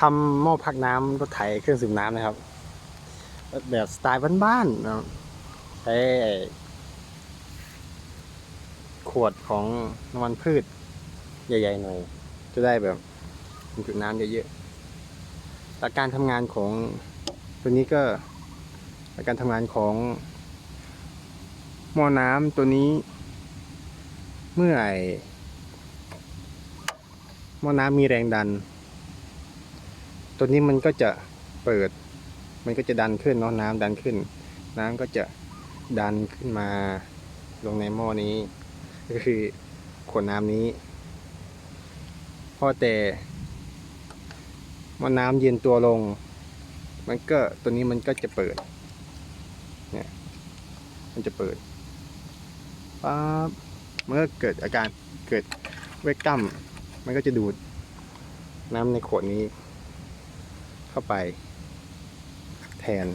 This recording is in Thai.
ทำหม้อพักน้ำรถไถเครื่องสูบน้ำนะครับ แบบสไตล์บ้านๆนะใช้ขวดของน้ำมันพืช ใหญ่ๆหน่อยจะได้แบบจุดน้ำเยอะๆหลักการทำงานของตัวนี้ก็หลักการทำงานของหม้อน้ำตัวนี้ เมื่อไอหม้อน้ำมีแรงดัน ตัวนี้มันก็จะเปิด มันก็จะดันขึ้นเนาะน้ำดันขึ้น น้ำก็จะดันขึ้นมาลงในหม้อนี้ ก็คือขวดน้ำนี้พอแต่เมื่อน้ำเย็นตัวลง มันก็ตัวนี้มันก็จะเปิดเนี่ยมันจะเปิดปั๊บเมันก็เกิดอาการเกิดเวกกัมมันก็จะดูดน้ำในขวดนี้ เข้าไป แทน